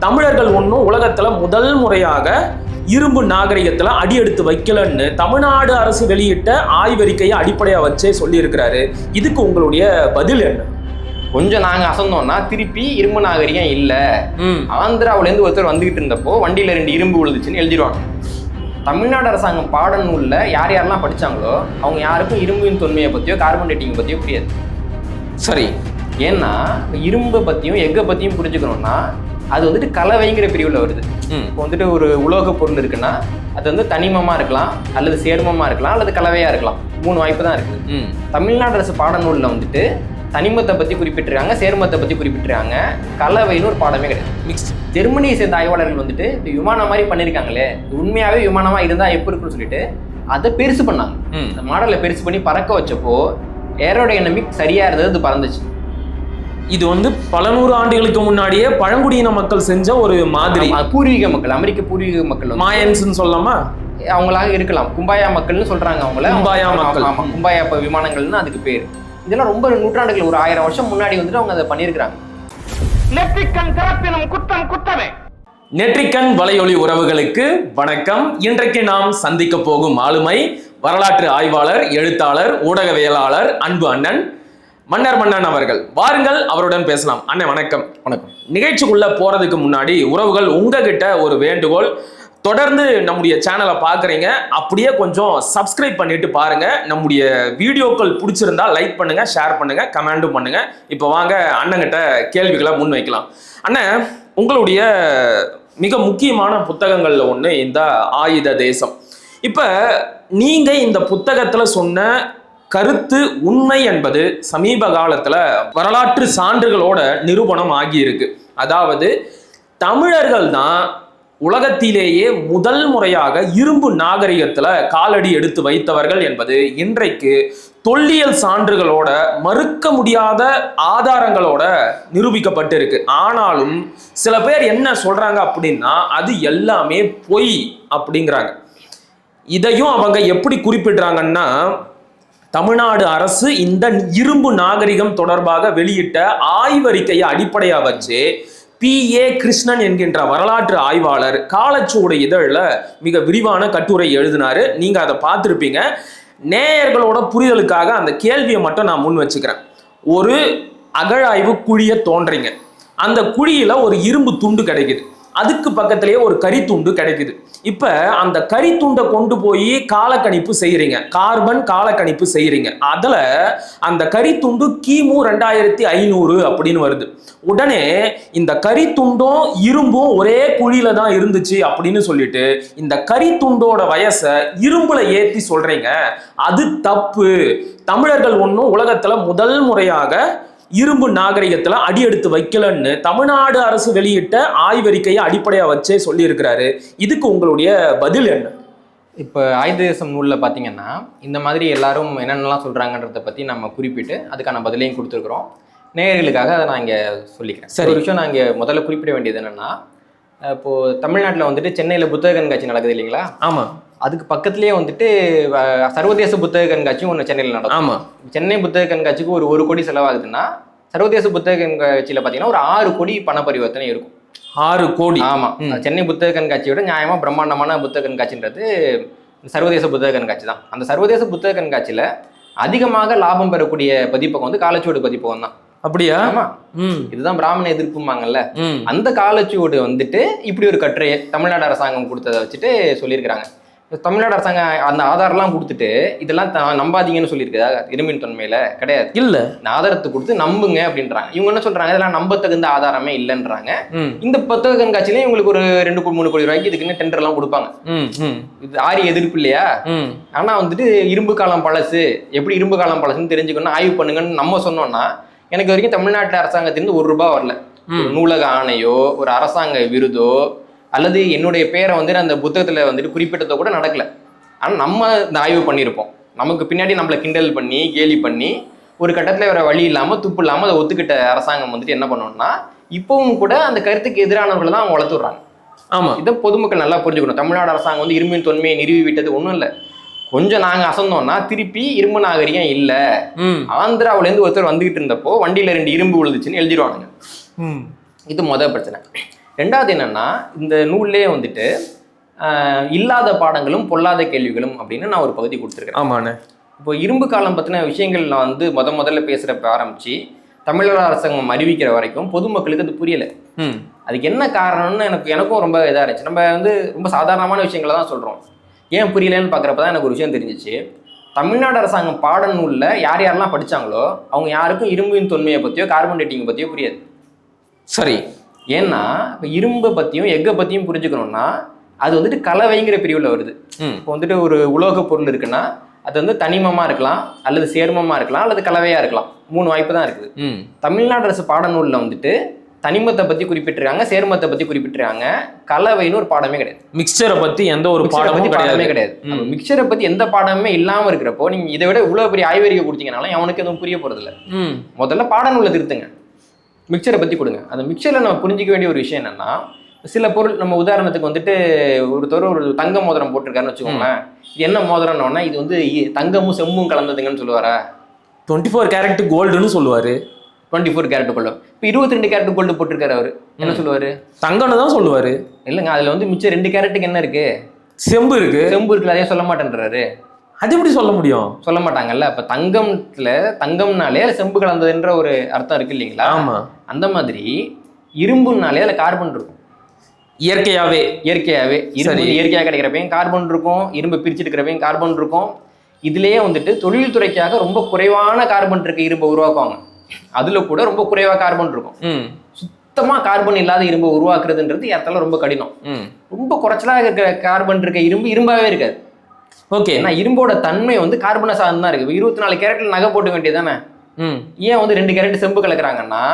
தமிழர்கள் ஒன்றும் உலகத்துல முதல் முறையாக இரும்பு நாகரிகத்துல அடி எடுத்து வைக்கலன்னு தமிழ்நாடு அரசு வெளியிட்ட ஆய்வறிக்கையை அடிப்படையா வச்சே சொல்லியிருக்கிறாரு. இதுக்கு உங்களுடைய பதில் என்ன? கொஞ்சம் நாங்க அசந்தோம்னா திருப்பி இரும்பு நாகரிகம் இல்ல. ம். ஆந்திராவுல இருந்து ஒருத்தர் வந்துகிட்டு இருந்தப்போ வண்டியில ரெண்டு இரும்பு விழுந்துச்சுன்னு எழுதிடுவாங்க. தமிழ்நாடு அரசாங்கம் பாடநூல்ல யார் யாரெல்லாம் படிச்சாங்களோ அவங்க யாருக்கும் இரும்பின் தொன்மையை பத்தியோ கார்பன் டேட்டிங் பத்தியோ புரியாது. சரி. ஏன்னா இரும்பை பத்தியும் எக்கை பத்தியும் புரிஞ்சுக்கணும்னா அது வந்துட்டு கலவைங்கிற பிரிவுல வருது. இப்போ வந்துட்டு ஒரு உலோக பொருள் இருக்குன்னா அது வந்து தனிமமா இருக்கலாம் அல்லது சேர்மமா இருக்கலாம் அல்லது கலவையா இருக்கலாம். மூணு வாய்ப்பு தான் இருக்குது தமிழ்நாடு அரசு பாடநூலில் வந்துட்டு தனிமத்தை பற்றி குறிப்பிட்டிருக்காங்க சேர்மத்தை பற்றி குறிப்பிட்டிருக்காங்க. கலவைன்னு ஒரு பாடமே கிடையாது. மிக்ஸ் ஜெர்மனியை சேர்ந்த ஆய்வாளர்கள் வந்துட்டு இது விமானம் மாதிரி பண்ணியிருக்காங்களே உண்மையாகவே விமானமாக இருந்தால் எப்படி இருக்குன்னு சொல்லிட்டு அதை பெருசு பண்ணாங்க. ம். அந்த மாடலை பெருசு பண்ணி பறக்க வச்சப்போ ஏரோடைனமிக் சரியாக இருந்தது அது பறந்துச்சு. இது வந்து பல நூறு ஆண்டுகளுக்கு முன்னாடியே பழங்குடியின மக்கள் செஞ்ச ஒரு மாதிரி. பூர்வீக மக்கள் அமெரிக்க பூர்வீக மக்கள் மாயன்ஸ்னு சொல்லலாமா? அவங்களாக இருக்கலாம். கும்பாயா மக்கள்னு சொல்றாங்க அவங்கள. கும்பாயா மக்கள். ஆமா கும்பாயா ப- விமானங்கள்னு அதுக்கு பேர். இதெல்லாம் ரொம்ப நூற்றாண்டுகள் ஒரு ஆயிரம் வருஷம் முன்னாடி வந்துட்டு அவங்க அதை பண்ணியிருக்கிறாங்க. நெற்றிக்கண் திறப்பினும் குற்றம் குற்றமே நெற்றிக்கண் வலையொலி உறவுகளுக்கு வணக்கம். இன்றைக்கு நாம் சந்திக்க போகும் ஆளுமை வரலாற்று ஆய்வாளர் எழுத்தாளர் ஊடகவியலாளர் அன்பு அண்ணன் மன்னர் மன்னன் அவர்கள். வாருங்கள் அவருடன் பேசலாம். அண்ணன் வணக்கம். வணக்கம். நிகழ்ச்சிக்குள்ள போறதுக்கு முன்னாடி உறவுகள் உங்ககிட்ட ஒரு வேண்டுகோள். தொடர்ந்து நம்முடைய சேனலை பார்க்குறீங்க அப்படியே கொஞ்சம் சப்ஸ்கிரைப் பண்ணிட்டு பாருங்க. நம்முடைய வீடியோக்கள் பிடிச்சிருந்தா லைக் பண்ணுங்க ஷேர் பண்ணுங்க கமெண்டும் பண்ணுங்க. இப்போ வாங்க அண்ணங்கிட்ட கேள்விகளை முன்வைக்கலாம் அண்ணன் உங்களுடைய மிக முக்கியமான புத்தகங்கள்ல ஒன்று இந்த ஆயுத தேசம். இப்போ நீங்க இந்த புத்தகத்துல சொன்ன கருத்து உண்மை என்பது சமீப காலத்துல வரலாற்று சான்றுகளோட நிரூபணம் ஆகியிருக்கு. அதாவது தமிழர்கள் தான் உலகத்திலேயே முதல் முறையாக இரும்பு நாகரிகத்துல காலடி எடுத்து வைத்தவர்கள் என்பது இன்றைக்கு தொல்லியல் சான்றுகளோட மறுக்க முடியாத ஆதாரங்களோட நிரூபிக்கப்பட்டிருக்கு. ஆனாலும் சில பேர் என்ன சொல்றாங்க அப்படின்னா அது எல்லாமே பொய் அப்படிங்கிறாங்க. இதையும் அவங்க எப்படி குறிப்பிடுறாங்கன்னா தமிழ்நாடு அரசு இந்த இரும்பு நாகரிகம் தொடர்பாக வெளியிட்ட ஆய்வறிக்கையை அடிப்படையாக வச்சு பி. ஏ. கிருஷ்ணன் என்கின்ற வரலாற்று ஆய்வாளர் காலச்சூடு இதழில் மிக விரிவான கட்டுரை எழுதினாரு. நீங்க அதை பார்த்துருப்பீங்க. நேயர்களோட புரிதலுக்காக அந்த கேள்வியை மட்டும் நான் முன் வச்சுக்கிறேன். ஒரு அகழாய்வு குழியை தோன்றீங்க. அந்த குழியில ஒரு இரும்பு துண்டு கிடைக்குது. அதுக்கு பக்கத்திலேயே ஒரு கரித்துண்டு கிடைக்குது. இப்ப அந்த கரித்துண்டை கொண்டு போய் காலக்கணிப்பு செய்யறீங்க. கார்பன் காலக்கணிப்பு செய்யறீங்க. அதுல அந்த கரித்துண்டு கிமு ரெண்டாயிரத்தி ஐநூறு அப்படின்னு வருது. உடனே இந்த கரித்துண்டும் இரும்பும் ஒரே குழியில தான் இருந்துச்சு அப்படின்னு சொல்லிட்டு இந்த கரித்துண்டோட வயசை இரும்புல ஏத்தி சொல்றீங்க. அது தப்பு. தமிழர்கள் ஒன்றும் உலகத்துல முதல் முறையாக இரும்பு நாகரிகத்துல அடி எடுத்து வைக்கலன்னு தமிழ்நாடு அரசு வெளியிட்ட ஆய்வறிக்கையை அடிப்படையா வச்சே சொல்லியிருக்கிறாரு. இதுக்கு உங்களுடைய பதில் என்ன? இப்போ ஆயுத தேசம் நூலில் பார்த்தீங்கன்னா இந்த மாதிரி எல்லாரும் என்னென்னலாம் சொல்கிறாங்கன்றத பற்றி நம்ம குறிப்பிட்டு அதுக்கான பதிலையும் கொடுத்துருக்குறோம். நேயர்களுக்காக அதை நான் இங்கே சொல்லிக்கிறேன். சரி. ஒரு விஷயம் நான் இங்கே முதல்ல குறிப்பிட வேண்டியது என்னென்னா இப்போது தமிழ்நாட்டில் வந்துட்டு சென்னையில் புத்தக கண்காட்சி நடக்குது இல்லைங்களா? ஆமா. அதுக்கு பக்கத்துலேயே வந்துட்டு சர்வதேச புத்தக கண்காட்சியும் ஒன்று சென்னையில் நடக்கும். ஆமா. சென்னை புத்தக கண்காட்சிக்கு ஒரு ஒரு கோடி செலவாகுதுன்னா சர்வதேச புத்தக கண்காட்சியில் பார்த்தீங்கன்னா ஒரு ஆறு கோடி பண பரிவர்த்தனை இருக்கும். ஆறு கோடி. ஆமா. ம். சென்னை புத்தக கண்காட்சியோட நியாயமா பிரம்மாண்டமான புத்தக கண்காட்சின்றது சர்வதேச புத்தக கண்காட்சி தான். அந்த சர்வதேச புத்தக கண்காட்சியில அதிகமாக லாபம் பெறக்கூடிய பதிப்பகம் வந்து காலச்சுவடு பதிப்பகம் தான். அப்படியா? ஆமா. இதுதான் பிராமண எதிர்ப்புமாங்கல்ல அந்த காலச்சுவடு வந்துட்டு இப்படி ஒரு கட்டுரையை தமிழ்நாடு அரசாங்கம் கொடுத்ததை வச்சுட்டு சொல்லியிருக்கிறாங்க. தமிழ்நாடு அரசாங்கம் அந்த ஆதாரம்லாம் கொடுத்துட்டு இதெல்லாம் நம்பாதீங்கன்னு சொல்லியிருக்குதா இரும்பின் தொன்மையில கிடையாது. இல்ல. ஆதாரத்தை கொடுத்து நம்புங்க அப்படின்றாங்க. இவங்க என்ன சொல்றாங்க? இதெல்லாம் நம்பத்தகுந்த ஆதாரமே இல்லைன்றாங்க. இந்த புத்தக கண்காட்சியிலையும் இவங்களுக்கு ஒரு ரெண்டு மூணு கோடி ரூபாய்க்கு இதுக்குன்னு டெண்டர் எல்லாம் கொடுப்பாங்க. இது ஆரி எதிர்ப்பு இல்லையா? ஆனா வந்துட்டு இரும்பு காலம் பழசு எப்படி இரும்பு காலம் பழசுன்னு தெரிஞ்சுக்கணும் ஆய்வு பண்ணுங்கன்னு நம்ம சொன்னோம்னா எனக்கு வரைக்கும் தமிழ்நாட்டு அரசாங்கத்திலிருந்து ஒரு ரூபாய் வரல. நூலக ஆணையோ ஒரு அரசாங்க விருதோ அல்லது என்னுடைய பேரை வந்துட்டு அந்த புத்தகத்துல வந்துட்டு குறிப்பிட்டதோ கூட நடக்கல. ஆனா நம்ம இந்த ஆய்வு பண்ணியிருப்போம் நமக்கு பின்னாடி நம்மளை கிண்டல் பண்ணி கேலி பண்ணி ஒரு கட்டத்துல வேற வழி இல்லாம துப்பு இல்லாம அதை ஒத்துக்கிட்ட அரசாங்கம் வந்துட்டு என்ன பண்ணணும்னா இப்பவும் கூட அந்த கருத்துக்கு எதிரானவர்களை தான் அவங்க வளர்த்து விடுறாங்க ஆமா. இதை பொதுமக்கள் நல்லா புரிஞ்சுக்கணும். தமிழ்நாடு அரசாங்கம் வந்து இரும்பின் தொன்மையை நிறுவி விட்டது ஒன்றும் இல்லை. கொஞ்சம் நாங்க அசந்தோம்னா திருப்பி இரும்பு நாகரிகம் இல்ல. ம். ஆந்திராவுல இருந்து ஒருத்தர் வந்துகிட்டு இருந்தப்போ வண்டியில ரெண்டு இரும்பு விழுந்துச்சுன்னு எழுதிடுவானுங்க. இது முத பிரச்சனை. ரெண்டாவது என்னன்னா இந்த நூல்லே வந்துட்டு இல்லாத பாடங்களும் பொல்லாத கேள்விகளும் அப்படின்னு நான் ஒரு பகுதி கொடுத்துருக்கேன். ஆமாண்ணே. இப்போ இரும்பு காலம் பற்றின விஷயங்கள் நான் வந்து முத முதல்ல பேசுகிறப்ப ஆரம்பிச்சு தமிழக அரசாங்கம் அறிவிக்கிற வரைக்கும் பொதுமக்களுக்கு அது புரியலை. ம். அதுக்கு என்ன காரணம்னு எனக்கு எனக்கும் ரொம்ப இதாக இருந்துச்சு. நம்ம வந்து ரொம்ப சாதாரணமான விஷயங்களை தான் சொல்கிறோம் ஏன் புரியலன்னு பார்க்குறப்ப தான் எனக்கு ஒரு விஷயம் தெரிஞ்சிச்சு. தமிழ்நாடு அரசாங்கம் பாடநூலில் யார் யாரெல்லாம் படிச்சாங்களோ அவங்க யாருக்கும் இரும்பின் தொன்மையை பற்றியோ கார்பன் டேட்டிங்கை பற்றியோ புரியாது. சரி. ஏன்னா இப்போ இரும்பை பற்றியும் எக்கை பற்றியும் புரிஞ்சுக்கணும்னா அது வந்துட்டு கலவைங்கிற பிரிவில் வருது. இப்போ வந்துட்டு ஒரு உலோக பொருள் இருக்குன்னா அது வந்து தனிமமாக இருக்கலாம் அல்லது சேர்மமாக இருக்கலாம் அல்லது கலவையாக இருக்கலாம். மூணு வாய்ப்பு தான் இருக்குது. தமிழ்நாடு அரசு பாடநூலில் வந்துட்டு தனிமத்தை பற்றி குறிப்பிட்டிருக்காங்க சேர்மத்தை பற்றி குறிப்பிட்டிருக்காங்க கலவைன்னு ஒரு பாடமே கிடையாது. மிக்சரை பத்தி எந்த ஒரு பாடமும் பத்தி பாடமே கிடையாது. மிக்சரை பத்தி எந்த பாடமுமே இல்லாம இருக்கிறப்போ நீங்க இதை விட இவ்வளவு பெரிய ஆய்வறிக்கை கொடுத்தீங்கனாலும் அவனுக்கு எதுவும் புரிய போறது இல்ல முதல்ல பாடநூலை திருத்துங்க. மிக்சரை பத்தி கொடுங்க. அந்த மிக்சர்ல நம்ம புரிஞ்சிக்க வேண்டிய ஒரு விஷயம் என்னன்னா சில பொருள் நம்ம உதாரணத்துக்கு வந்துட்டு ஒருத்தர் ஒரு தங்க மோதிரம் போட்டிருக்காருன்னு வச்சுக்கோங்களேன். இது என்ன மோதிரம்னோன்னா இது வந்து தங்கமும் செம்மும் கலந்ததுங்கன்னு சொல்லுவாரா? டுவெண்ட்டி ஃபோர் கேரட் கோல்டுன்னு சொல்லுவாரு. டுவெண்ட்டி ஃபோர் கேரட் கோல்டு இப்போ இருபத்தி ரெண்டு கேரட் கோல்டு போட்டிருக்காரு அவரு. என்ன சொல்லுவாரு? தங்கம்னு தான் சொல்லுவாரு. இல்லைங்க அதுல வந்து மிச்சம் ரெண்டு கேரட்டுக்கு என்ன இருக்கு? செம்பு இருக்கு. செம்பு இருக்குல்ல அதே சொல்ல மாட்டேன்றாரு. அது எப்படி சொல்ல முடியும்? சொல்ல மாட்டாங்கல்ல அப்ப தங்கம்ல தங்கம்னாலே செம்பு கலந்ததுன்ற ஒரு அர்த்தம் இருக்கு இல்லைங்களா? ஆமா. அந்த மாதிரி இரும்புனாலே அதுல கார்பன் இருக்கும். இயற்கையாவே. இயற்கையாவே. இரும்பு. இயற்கையாக கிடைக்கிறப்பையும் கார்பன் இருக்கும் இரும்பு பிரிச்சு எடுக்கிறப்பையும் கார்பன் இருக்கும். இதுலயே வந்துட்டு தொழில்துறைக்காக ரொம்ப குறைவான கார்பன் இருக்க இரும்பை உருவாக்குவாங்க. அதுல கூட ரொம்ப குறைவா கார்பன் இருக்கும். ம். சுத்தமா கார்பன் இல்லாத இரும்பை உருவாக்குறதுன்றது இடத்துல ரொம்ப கடினம். ரொம்ப குறைச்சலாக இருக்கிற கார்பன் இருக்க இரும்பு இரும்பாவே இருக்காது. ஓகே. ஏன்னா இரும்போட தன்மை வந்து கார்பனை சார்ந்து தான் இருக்கு. இப்ப இருபத்தி நாலு கேரட்ல நகை போட்டு வேண்டியதானே ம். ஏன் வந்து ரெண்டு கேரட் செம்பு கலக்குறாங்கன்னா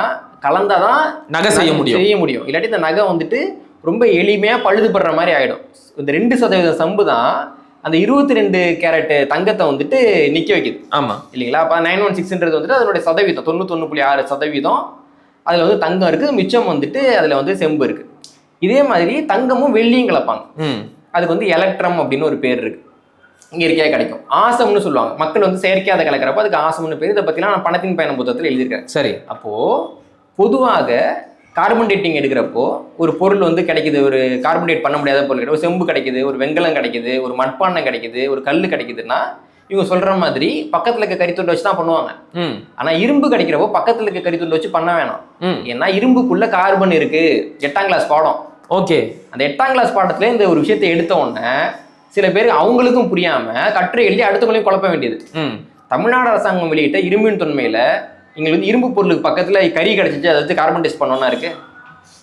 கலந்தாதான் நகை செய்ய முடியும். செய்ய முடியும். இல்லாட்டி இந்த நகை வந்துட்டு ரொம்ப எளிமையா பழுதுபடுற மாதிரி ஆயிடும். இந்த ரெண்டு சதவீத சம்பு தான் அந்த இருபத்தி ரெண்டு கேரட் தங்கத்தை வந்துட்டு நிக்க வைக்குது. ஆமா. இல்லைங்களா? அப்போ நைன் ஒன் சிக்ஸ்ன்றது வந்துட்டு அதனுடைய சதவீதம் தொண்ணூத்தொன்று புள்ளி ஆறு சதவீதம். அதில் வந்து தங்கம் இருக்குது மிச்சம் வந்துட்டு அதில் வந்து செம்பு இருக்குது இதே மாதிரி தங்கமும் வெள்ளியும் கலப்பாங்க. ம். அதுக்கு வந்து எலக்ட்ரம் அப்படின்னு ஒரு பேர் இருக்கு. இங்க இயற்கையாக கிடைக்கும். ஆசம்னு சொல்லுவாங்க. மக்கள் வந்து செயற்கையாக அதை கலக்கிறப்ப அதுக்கு ஆசம்னு பேர். இதை பற்றிலாம் நான் பணத்தின் பயணம் புத்தகத்தில் எழுதியிருக்கேன். சரி. அப்போ பொதுவாக கார்பன் டேட்டிங் எடுக்கிறப்போ ஒரு பொருள் வந்து கிடைக்குது ஒரு கார்பன் டேட் பண்ண முடியாத பொருள் ஒரு செம்பு கிடைக்குது ஒரு வெங்கலம் கிடைக்குது ஒரு மட்பாண்டம் கிடைக்குது ஒரு கல் கிடைக்குதுன்னா இவங்க சொல்ற மாதிரி பக்கத்துல இருக்க கரித்துண்டை வச்சு தான் பண்ணுவாங்க. ம். ஆனா இரும்பு கிடைக்கிறப்போ பக்கத்துல இருக்க கரித்துண்டை வச்சு பண்ண வேணாம். ம். ஏன்னா இரும்புக்குள்ள கார்பன் இருக்கு. எட்டாம் கிளாஸ் பாடம். ஓகே. அந்த எட்டாம் கிளாஸ் பாடத்துல இந்த ஒரு விஷயத்தை எடுத்த உடனே சில பேர் அவங்களுக்கும் புரியாம கட்டுரை எழுதி அடுத்தவங்களையும் குழப்ப வேண்டியது. ம். தமிழ்நாடு அரசாங்கம் வெளியிட்ட இரும்பின் தொன்மையில எங்களுக்கு வந்து இரும்பு பொருளுக்கு பக்கத்துல கறி கிடைச்சிச்சு அதை வச்சு கார்பன் டெஸ்ட் பண்ணோம்னா இருக்கு.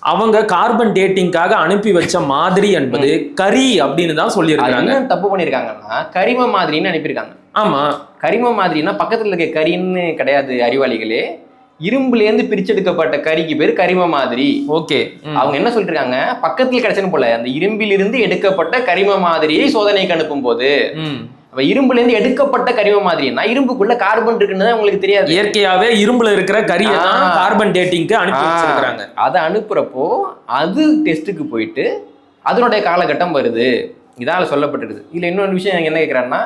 அவங்க கார்பன் டேட்டிங்காக அனுப்பி வச்ச மாதிரி என்பது கரி அப்படின்னு தான் சொல்லியிருக்காங்க என்ன தப்பு பண்ணியிருக்காங்கன்னா கரிம மாதிரின்னு அனுப்பியிருக்காங்க. ஆமா. கரிம மாதிரின்னா பக்கத்துல இருக்க கரின்னு கிடையாது அறிவாளிகளே. இரும்புலேருந்து பிரிச்செடுக்கப்பட்ட கரிக்கு பேர் கரிம மாதிரி. ஓகே. அவங்க என்ன சொல்லிட்டு இருக்காங்க பக்கத்துல கிடைச்சன்னு போல அந்த இரும்பிலிருந்து எடுக்கப்பட்ட கரிம மாதிரியை சோதனைக்கு அனுப்பும் போது அப்ப இரும்புல இருந்து எடுக்கப்பட்ட கரிம மாதிரினா இரும்புக்குள்ள கார்பன் இருக்குன்னு தான் உங்களுக்கு தெரியாது. இயற்கையாவே இரும்புல இருக்கிற கரியை தான். கார்பன் டேட்டிங்க்கு அனுப்பி வச்சிருக்காங்க அதை அனுப்புறப்போ அது டெஸ்ட்டுக்கு போயிட்டு அதனுடைய காலகட்டம் வருது. இதால சொல்லப்பட்டிருக்குது. இதுல இன்னொரு விஷயம் என்ன கேட்குறாங்கன்னா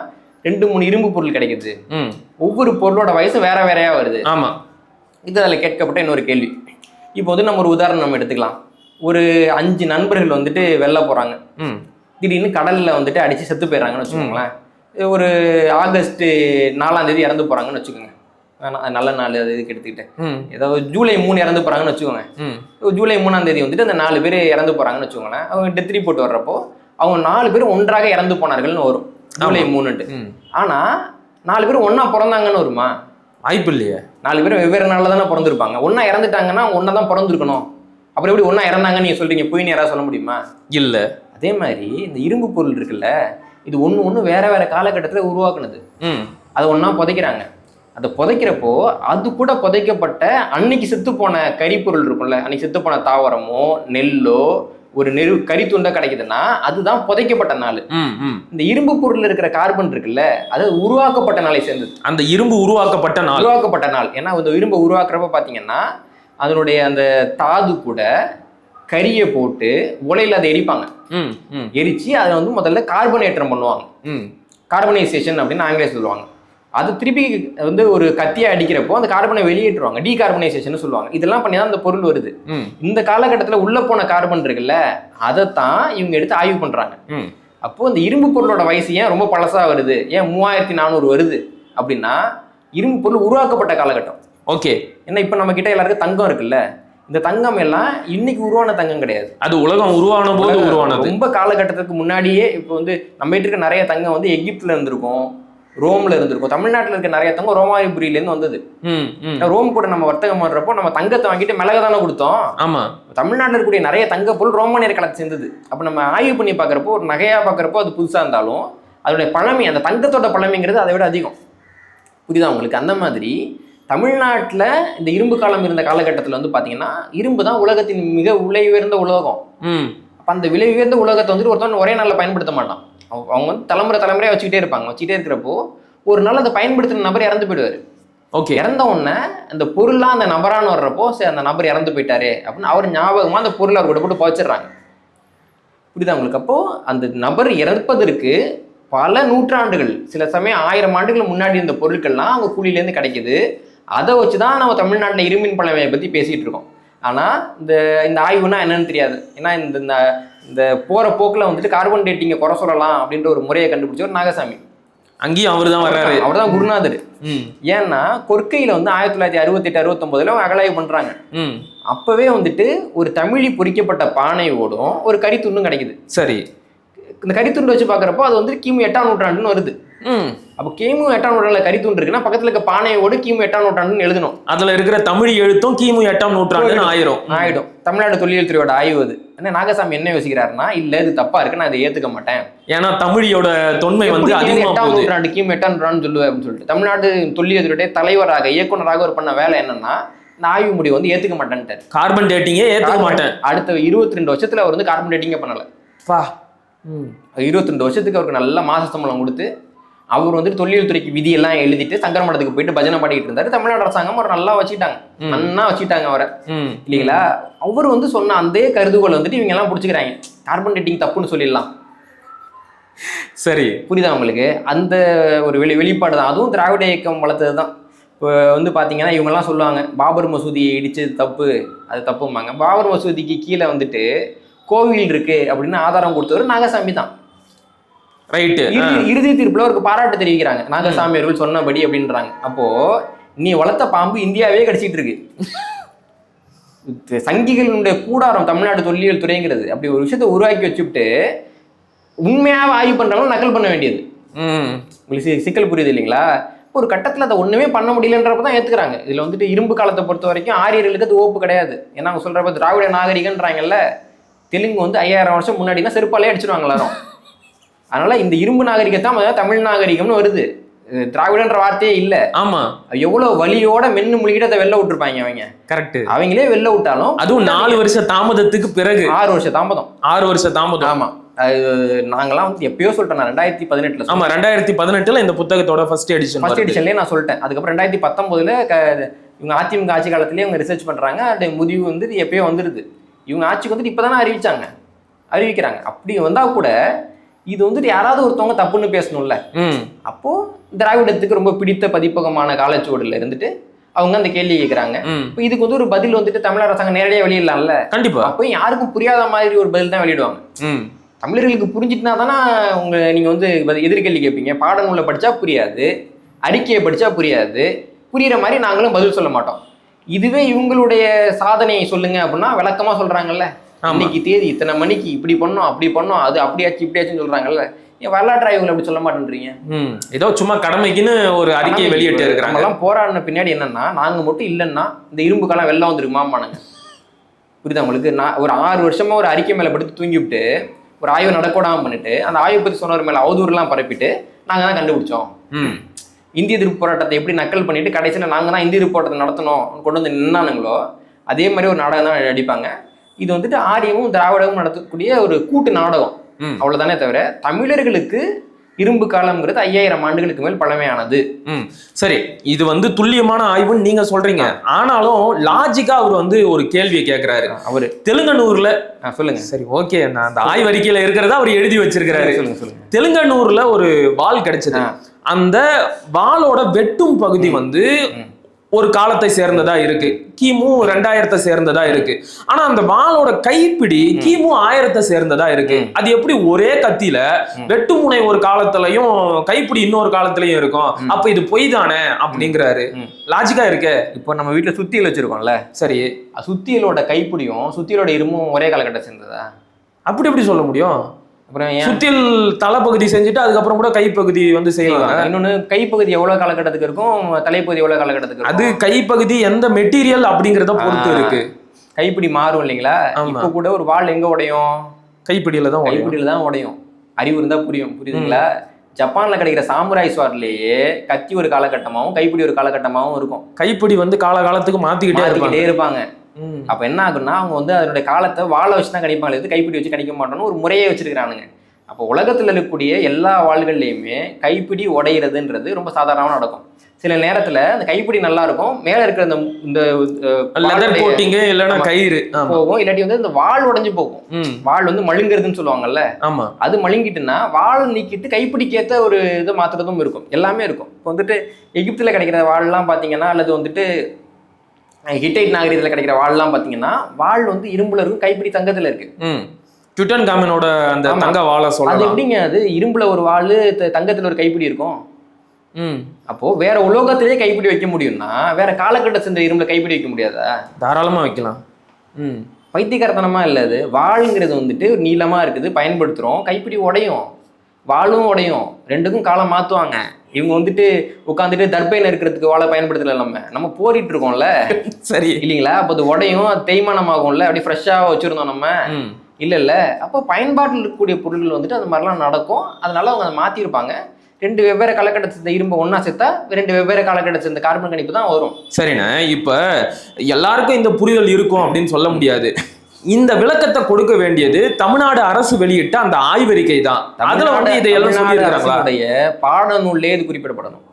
ரெண்டு மூணு இரும்பு பொருள் கிடைக்குது. ம். ஒவ்வொரு பொருளோட வயசு வேற வேறையா வருது. ஆமா. இது அதில் கேட்கப்பட்ட இன்னொரு கேள்வி. இப்போ வந்து நம்ம ஒரு உதாரணம் நம்ம எடுத்துக்கலாம். ஒரு அஞ்சு நண்பர்கள் வந்துட்டு வெளில போறாங்க. ம். திடீர்னு கடல்ல வந்துட்டு அடிச்சு செத்து போயிடுறாங்கன்னு வச்சுக்கோங்களேன். ஒரு ஆகஸ்ட் நாலாம் தேதி இறந்து போறாங்கன்னு வச்சுக்கோங்க. வேணாம் நல்ல நாள் அது இதுக்கு எடுத்துக்கிட்டேன் ஏதாவது ஜூலை மூணு இறந்து போறாங்கன்னு வச்சுக்கோங்க. ஜூலை மூணாம் தேதி வந்துட்டு அந்த நாலு பேர் இறந்து போறாங்கன்னு வச்சுக்கோங்களேன். அவங்க டெத் ரிப்போர்ட் வர்றப்போ அவங்க நாலு பேர் ஒன்றாக இறந்து போனார்கள்னு வரும். ஜூலை மூணுன்ட்டு. ஆனா நாலு பேர் ஒண்ணா பிறந்தாங்கன்னு வருமா? வாய்ப்பு இல்லையே. நாலு பேர் வெவ்வேறு நாளில் தானே பிறந்திருப்பாங்க. ஒண்ணா இறந்துட்டாங்கன்னா ஒன்றா தான் பிறந்திருக்கணும். அப்புறம் எப்படி ஒண்ணா இறந்தாங்கன்னு நீங்க சொல்றீங்க? பொய் யாராவது சொல்ல முடியுமா? இல்ல. அதே மாதிரி இந்த இரும்பு பொருள் இருக்குல்ல இது ஒண்ணு ஒண்ணு வேற வேற காலகட்டத்துல உருவாக்குனது. அதை ஒண்ணா புதைக்கிறாங்க. அதை புதைக்கிறப்போ அது கூட புதைக்கப்பட்ட அன்னைக்கு செத்து போன கரிப்பொருள் இருக்கும்ல அன்னைக்கு செத்து போன தாவரமோ நெல்லோ ஒரு நெரு கரித்துண்டோ கிடைக்குதுன்னா அதுதான் புதைக்கப்பட்ட நாள். இந்த இரும்பு பொருள்ல இருக்கிற கார்பன் இருக்குல்ல அது உருவாக்கப்பட்ட நாளை சேர்ந்தது. அந்த இரும்பு உருவாக்கப்பட்ட நாள். உருவாக்கப்பட்ட நாள். ஏன்னா இந்த இரும்பை உருவாக்குறப்ப பார்த்தீங்கன்னா அதனுடைய அந்த தாது கூட கரியை போட்டு உலையில அதை எரிப்பாங்க. எரிச்சு அதை வந்து முதல்ல கார்பனேற்றம் பண்ணுவாங்க. கார்பனைசேஷன் அப்படின்னு ஆங்கிலேயம் சொல்லுவாங்க. அது திருப்பி வந்து ஒரு கத்தியை அடிக்கிறப்போ அந்த கார்பனை வெளியேற்றுவாங்க. டீகார்பனைசேஷன் சொல்லுவாங்க. இதெல்லாம் பண்ணி தான் அந்த பொருள் வருது. இந்த காலகட்டத்தில் உள்ள போன கார்பன் இருக்குல்ல அதைத்தான் இவங்க எடுத்து ஆய்வு பண்றாங்க. அப்போ இந்த இரும்பு பொருளோட வயசு ஏன் ரொம்ப பழசா வருது? ஏன் மூவாயிரத்தி நானூறு வருது? அப்படின்னா இரும்பு பொருள் உருவாக்கப்பட்ட காலகட்டம். ஓகே. ஏன்னா இப்போ நம்ம கிட்ட எல்லாருக்கும் தங்கம் இருக்குல்ல. இந்த தங்கம் எல்லாம் இன்னைக்கு உருவான தங்கம் கிடையாது. அது உலகம் உருவான போது உருவானது. ரொம்ப காலகட்டத்துக்கு முன்னாடியே இப்போ வந்து நம்ம இருக்க நிறைய தங்கம் வந்து எகிப்துல இருந்திருக்கும் ரோம்ல இருந்திருக்கும் தமிழ்நாட்டுல இருக்க நிறைய தங்கம் ரோமாபுரியில இருந்து வந்தது. ரோம் கூட நம்ம வர்த்தகம் பண்றப்போ நம்ம தங்கத்தை வாங்கிட்டு மிளகை தானே கொடுத்தோம். ஆமா. தமிழ்நாட்டில் இருக்கக்கூடிய நிறைய தங்க பொருள் ரோமானியர் காலத்தை சேர்ந்தது. அப்போ நம்ம ஆய்வு பண்ணி பார்க்குறப்போ ஒரு நகையாக பார்க்குறப்போ அது புதுசாக இருந்தாலும் அதோடைய பழமை அந்த தங்கத்தோட பழமைங்கிறது அதை விட அதிகம். புரியுதா உங்களுக்கு? அந்த மாதிரி தமிழ்நாட்டில் இந்த இரும்பு காலம் இருந்த காலகட்டத்தில் வந்து பார்த்தீங்கன்னா இரும்பு தான் உலகத்தின் மிக விலை உயர்ந்த உலோகம். ம். அப்போ அந்த விலை உயர்ந்த உலகத்தை வந்துட்டு ஒருத்தவன் ஒரே நாளில் பயன்படுத்த மாட்டான். அவங்க அவங்க வந்து தலைமுறை தலைமுறையாக வச்சுக்கிட்டே இருப்பாங்க. வச்சுக்கிட்டே இருக்கிறப்போ ஒரு நாள் அதை பயன்படுத்துகிற நபர் இறந்து போயிடுவார். ஓகே. இறந்த உடனே அந்த பொருளாக அந்த நபரான்னு வர்றப்போ சரி அந்த நபர் இறந்து போயிட்டாரு அப்படின்னு அவர் ஞாபகமாக அந்த பொருளை அவர் கூட போட்டு புதைச்சிடுறாங்க. புரியுதா உங்களுக்கு? அப்போ அந்த நபர் இறப்பதற்கு பல நூற்றாண்டுகள் சில சமயம் ஆயிரம் ஆண்டுகள் முன்னாடி இருந்த பொருட்கள்லாம் அவங்க கூலியிலேருந்து கிடைக்குது. அதை வச்சு தான் நம்ம தமிழ்நாட்டில் இரும்பின் பழமையை பற்றி பேசிகிட்டு இருக்கோம். ஆனால் இந்த இந்த ஆய்வுனா என்னன்னு தெரியாது. ஏன்னா இந்த இந்த இந்த போகிற போக்கில் வந்துட்டு கார்பன் டேட்டிங்கை குறை சொல்லலாம் அப்படின்ற ஒரு முறையை கண்டுபிடிச்சவர் நாகசாமி. அங்கேயும் அவர் தான் வர்றாரு. அவர் தான் குருநாதர். ஏன்னா கொற்கையில் வந்து ஆயிரத்தி தொள்ளாயிரத்தி அறுபத்தெட்டு அறுபத்தொம்போதுல அகலாய்வு பண்ணுறாங்க அப்போவே வந்துட்டு ஒரு தமிழி பொறிக்கப்பட்ட பானையோடும் ஒரு கரித்துண்டும் கிடைக்குது. சரி. இந்த கரித்துண்டு வச்சு பார்க்குறப்போ அது வந்து கிமு எட்டாம் நூற்றாண்டுன்னு வருது. அப்போ கிமு எட்டாம் நூற்றாண்டுல கரித்துண்டு இருக்குன்னா பக்கத்தில் இருக்க பானையோடு கிமு எட்டாம் நூற்றாண்டுன்னு எழுதணும். அதுல இருக்கிற தமிழ் எழுத்தும் கிமு எட்டாம் நூற்றாண்டுன்னு ஆயிரும். ஆயிடும். தமிழ்நாடு தொல்லியல் துறையோட ஆய்வு அது. என்ன நாகசாமி என்ன யோசிக்கிறாருன்னா இல்ல இது தப்பா இருக்கு நான் இதை ஏத்துக்க மாட்டேன். ஏன்னா தமிழியோட தொன்மை வந்து எட்டாம் நூற்றாண்டு கிமு எட்டாம் நூற்றாண்டு சொல்லுவேன் அப்படின்னு சொல்லிட்டு தமிழ்நாடு தொல்லியல் துறையுடைய தலைவராக இயக்குனராக ஒரு பண்ண வேலை என்னன்னா இந்த ஆய்வு முடிவு வந்து ஏத்துக்க மாட்டேன்ட்டார். கார்பன் டேட்டிங்கே ஏத்துக்க மாட்டேன். அடுத்த இருபத்தி ரெண்டு வருஷத்துல அவர் வந்து கார்பன் டேட்டிங்கே பண்ணல. இருபத்தி ரெண்டு வருஷத்துக்கு அவருக்கு நல்ல மாச சம்பளம் கொடுத்து அவர் வந்துட்டு தொல்லியல் துறைக்கு விதியெல்லாம் எழுதிட்டு சங்கர மடத்துக்கு போயிட்டு பஜனை பாடிட்டு இருந்தாரு. தமிழ்நாடு அரசாங்கம் அவர் நல்லா வச்சுட்டாங்க. நன்னா வச்சுட்டாங்க அவரை. இல்லைங்களா? அவர் வந்து சொன்ன அதே கருதுகோள் வந்துட்டு இவங்க எல்லாம் பிடிச்சிக்கிறாங்க. கார்பன் டேட்டிங் தப்புன்னு சொல்லிடலாம். சரி. புரியுதா உங்களுக்கு? அந்த ஒரு வெளி வெளிப்பாடு தான். அதுவும் திராவிட இயக்கம் வளர்த்தது தான் இப்போ வந்து பார்த்தீங்கன்னா இவங்கெல்லாம் சொல்லுவாங்க பாபர் மசூதியை இடிச்சது தப்பு அது தப்பும்பாங்க. பாபர் மசூதிக்கு கீழே வந்துட்டு கோவில் இருக்கு அப்படின்னு ஆதாரம் கொடுத்தவர் நாகசாமி தான். ரைட்டு இறுதி தீர்ப்புல அவருக்கு பாராட்டு தெரிவிக்கிறாங்க. நாகசாமி அவர்கள் சொன்னபடி அப்படின்றாங்க. அப்போ நீ வளர்த்த பாம்பு இந்தியாவே கடிச்சிட்டு இருக்கு. சங்கிகளுடைய கூடாரம் தமிழ்நாடு தொல்லியல் துறைங்கிறது. அப்படி ஒரு விஷயத்தை உருவாக்கி வச்சுட்டு உண்மையாக ஆய்வு பண்றவங்க நக்கல் பண்ண வேண்டியது. உங்களுக்கு சிக்கல் புரியுது இல்லைங்களா? ஒரு கட்டத்தில் அதை ஒண்ணுமே பண்ண முடியலன்றப்ப தான் ஏத்துக்கிறாங்க. இதுல வந்துட்டு இரும்பு காலத்தை பொறுத்த வரைக்கும் ஆரியர்களுக்கு அது ஓப்பு கிடையாது. ஏன்னா அவங்க சொல்றப்ப திராவிட நாகரிகன்றாங்கல்ல தெலுங்கு வந்து ஐயாயிரம் வருஷம் முன்னாடினா செருப்பாலே அடிச்சிருவாங்க எல்லாரும். அதனால இந்த இரும்பு நாகரிகத்தான் தமிழ் நாகரிகம்னு வருது. திராவிடன்ற வார்த்தையே இல்ல. ஆமா. எவ்வளவு வலியோட மென்னு முழுகிட்டு அதை வெளில விட்டுருப்பாங்க அவங்க. கரெக்ட் அவங்களே வெளில விட்டாலும் அதுவும் நாலு வருஷ தாமதத்துக்கு பிறகு. ஆறு வருஷம் தாமதம். ஆறு வருஷ தாமதம். ஆமா. அது நாங்கெல்லாம் வந்து எப்பயோ சொல்லிட்டேன் நான் ரெண்டாயிரத்தி பதினெட்டுல ஆமா ரெண்டாயிரத்தி பதினெட்டுல இந்த புத்தகத்தோட ஃபர்ஸ்ட் எடிஷன் ஃபர்ஸ்ட் எடிஷன்லேயே நான் சொல்லிட்டேன். அதுக்கப்புறம் ரெண்டாயிரத்தி பத்தொம்போதுல க இவங்க அதிமுக ஆட்சி காலத்திலேயே இவங்க ரிசர்ச் பண்றாங்க. அந்த முடிவு வந்து எப்பயோ வந்துருது. இவங்க ஆட்சிக்கு வந்துட்டு இப்போதானே அறிவிச்சாங்க. அறிவிக்கிறாங்க. அப்படி வந்தா கூட இது வந்துட்டு யாராவது ஒருத்தவங்க தப்புன்னு பேசணும்ல. அப்போ திராவிடத்துக்கு ரொம்ப பிடித்த பதிப்பகமான காலச்சுவடுல இருந்துட்டு அவங்க அந்த கேள்வி கேட்குறாங்க இப்போ இதுக்கு வந்து ஒரு பதில் வந்துட்டு தமிழக அரசாங்கம் நேரடியாக வெளியிடலாம்ல. கண்டிப்பா. அப்போ யாருக்கும் புரியாத மாதிரி ஒரு பதில் தான் வெளியிடுவாங்க. தமிழர்களுக்கு புரிஞ்சிட்டுனா தானே உங்க நீங்க வந்து எதிர்கேள்வி கேட்பீங்க பாடநூலை படிச்சா புரியாது. அறிக்கையை படிச்சா புரியாது. புரியுற மாதிரி நாங்களும் பதில் சொல்ல மாட்டோம். இதுவே இவங்களுடைய சாதனையை சொல்லுங்க அப்படின்னா விளக்கமா சொல்றாங்கல்ல. இன்னைக்கு தேதி இத்தனை மணிக்கு இப்படி பண்ணோம் அப்படி பண்ணோம் அது அப்படியாச்சு இப்படியாச்சுன்னு சொல்றாங்கல்ல. ஏன் வரலாற்று ஆய்வுகள் அப்படி சொல்ல மாட்டேன்றீங்க? ஏதோ சும்மா கடமைக்குன்னு ஒரு அறிக்கையை வெளியிட்டு இருக்கிறாங்க. நம்மலாம் போராடின பின்னாடி என்னன்னா நாங்க மட்டும் இல்லைன்னா இந்த இரும்பு காலம் வெள்ளம் வந்துருமாமானுங்க புரியுதா உங்களுக்கு? நான் ஒரு ஆறு வருஷமா ஒரு அறிக்கை மேல படுத்து தூங்கிவிட்டு ஒரு ஆய்வு நடக்கூடாம பண்ணிட்டு அந்த ஆய்வு பத்தி சொன்னவர் மேல அவதூறுலாம் பரப்பிட்டு நாங்க தான் கண்டுபிடிச்சோம். இந்திய எதிர்ப்பு போராட்டத்தை எப்படி நக்கல் பண்ணிட்டு கடைசியில் நாங்க தான் இந்திய எதிர்ப்பு போராட்டத்தை நடத்தணும் கொண்டு வந்து நின்னானுங்களோ அதே மாதிரி ஒரு நாடகம் தான் அடிப்பாங்க. இது வந்துட்டு ஆரியமும் திராவிடமும் நடத்தக்கூடிய ஒரு கூட்டு நாடகம். அவ்வளவுதானே தவிர தமிழர்களுக்கு இரும்பு காலம்ங்கிறது ஐயாயிரம் ஆண்டுகளுக்கு மேல் பழமையானது. ம். சரி இது வந்து துல்லியமான ஆய்வுன்னு நீங்க சொல்றீங்க. ஆனாலும் லாஜிக்கா அவர் வந்து ஒரு கேள்வியை கேக்குறாரு. அவரு. தெலுங்கனூர்ல சொல்லுங்க. சரி ஓகே நான் அந்த ஆய்வறிக்கையில இருக்கிறத அவர் எழுதி வச்சிருக்கிறாரு. சொல்லுங்க சொல்லுங்க தெலுங்கனூர்ல ஒரு வால் கிடைச்சது. அந்த வாளோட வெட்டும் பகுதி வந்து. ஒரு காலத்தை சேர்ந்ததா இருக்கு. கிமு ரெண்டாயிரத்தை சேர்ந்ததா இருக்கு. ஆனா அந்த வாளோட கைப்பிடி கிமு ஆயிரத்தை சேர்ந்ததா இருக்கு. அது எப்படி ஒரே கத்தியில வெட்டு முனை ஒரு காலத்துலயும் கைப்பிடி இன்னொரு காலத்துலயும் இருக்கும். அப்ப இது பொய் தானே அப்படிங்கிறாரு. லாஜிக்கா இருக்கே. இப்போ நம்ம வீட்டுல சுத்தியல் வச்சிருக்கோம்ல. சரி. சுத்தியலோட கைப்பிடியும் சுத்தியலோட இரும்பும் ஒரே காலகட்டம் சேர்ந்ததா? அப்படி எப்படி சொல்ல முடியும்? அப்புறம் சுத்தியல் தலைப்பகுதி செஞ்சுட்டு அதுக்கப்புறம் கூட கைப்பகுதி வந்து செய்யலாம். இன்னொன்னு கைப்பகுதி எவ்வளவு காலகட்டத்துக்கு இருக்கும்? தலைப்பகுதி எவ்வளவு காலகட்டத்துக்கு அது கைப்பகுதி எந்த மெட்டீரியல் அப்படிங்கறத பொறுத்து. இருக்கு. கைப்பிடி மாறும் இல்லைங்களா. இப்போ கூட ஒரு வாள் எங்க உடையும்? கைப்பிடியில தான். கைப்பிடியில தான் உடையும். அறிவு இருந்தா புரியும். புரியுதுங்களா? ஜப்பான்ல கிடைக்கிற சாமுராய் ஸ்வார்லேயே கத்தி ஒரு காலகட்டமாவும் கைப்பிடி ஒரு காலகட்டமாவும் இருக்கும். கைப்பிடி வந்து காலகாலத்துக்கு மாத்திக்கிட்டே இருப்பாங்க. அப்ப என்ன ஆகும்னா அவங்க வந்து அதனுடைய காலத்தை வாழை வச்சு தான் கணிப்பாங்க இது கைப்பிடி வச்சு கணிக்க மாட்டோம்னு ஒரு முறையே வச்சிருக்கானுங்க அப்போ உலகத்துல இருக்கக்கூடிய எல்லா வாள்கள்லையுமே கைப்பிடி உடையிறதுன்றது ரொம்ப சாதாரணமா நடக்கும். சில நேரத்துல அந்த கைப்பிடி நல்லா இருக்கும் மேல இருக்கிற இந்த இந்த இல்லைன்னா. கயிறு. போகும் இல்லாட்டி வந்து இந்த வாள் உடைஞ்சு போகும். வாள் வந்து மழுங்குறதுன்னு சொல்லுவாங்கல்ல ஆமா. அது மழுங்கிட்டுன்னா வாள் நீக்கிட்டு கைப்பிடிக்கேத்த ஒரு இதை மாத்துறதும் இருக்கும். எல்லாமே இருக்கும். இப்போ வந்துட்டு எகிப்துல கிடைக்கிற வாள்லாம் பார்த்தீங்கன்னா அல்லது வந்துட்டு ஹிட்டைட் நாகரிகத்தில் கிடைக்கிற வாள்லாம் பார்த்தீங்கன்னா வாள் வந்து இரும்புல இருக்கும் கைப்பிடி தங்கத்துல இருக்கு. ம். டுட்டன் காமனோட அந்த. தங்க வாழை அது சொல்லலாம் எப்படிங்க அது? இரும்புல ஒரு வாள் தங்கத்துல ஒரு கைப்பிடி இருக்கும். ம். அப்போ வேற உலோகத்திலேயே கைப்பிடி வைக்க முடியும்னா வேற காலகட்ட சென்ற இரும்புல கைப்பிடி வைக்க முடியாதா? தாராளமா வைக்கலாம். ம். பைத்தியக்காரத்தனமா இல்லை அது. வாளுங்கிறது வந்துட்டு ஒரு நீளமா இருக்குது பயன்படுத்துறோம் கைப்பிடி உடையும். வாளும் உடையும். ரெண்டுக்கும் காலம் மாத்துவாங்க. இவங்க வந்துட்டு உட்காந்துட்டு தர்பையில் இருக்கிறதுக்கு வாழை பயன்படுத்தல நம்ம. நம்ம போரிட்டு இருக்கோம்ல சரி. இல்லைங்களா? அப்போ அது உடையும் அது தேய்மானம் ஆகும்ல அப்படி ஃப்ரெஷ்ஷாக வச்சிருந்தோம் நம்ம. இல்ல இல்ல. அப்போ பயன்பாட்டில் இருக்கக்கூடிய பொருட்கள் வந்துட்டு அந்த மாதிரிலாம் நடக்கும். அதனால அவங்க அதை மாத்திருப்பாங்க. ரெண்டு வெவ்வேறு காலகட்டத்தை சேர்ந்த இரும்பு ஒண்ணா சேர்த்தா ரெண்டு வெவ்வேறு காலகட்டத்தை சேர்ந்த கார்பன் கணிப்பு தான் வரும். சரிண்ணே. இப்ப எல்லாருக்கும் இந்த புரிதல் இருக்கும் அப்படின்னு சொல்ல முடியாது. இந்த விளக்கத்தை கொடுக்க வேண்டியது தமிழ்நாடு அரசு வெளியிட்ட அந்த ஆய்வறிக்கை தான் அதுல வந்து இதையெல்லாம் அரசினுடைய பாடநூல்லே இது குறிப்பிடப்படணும்.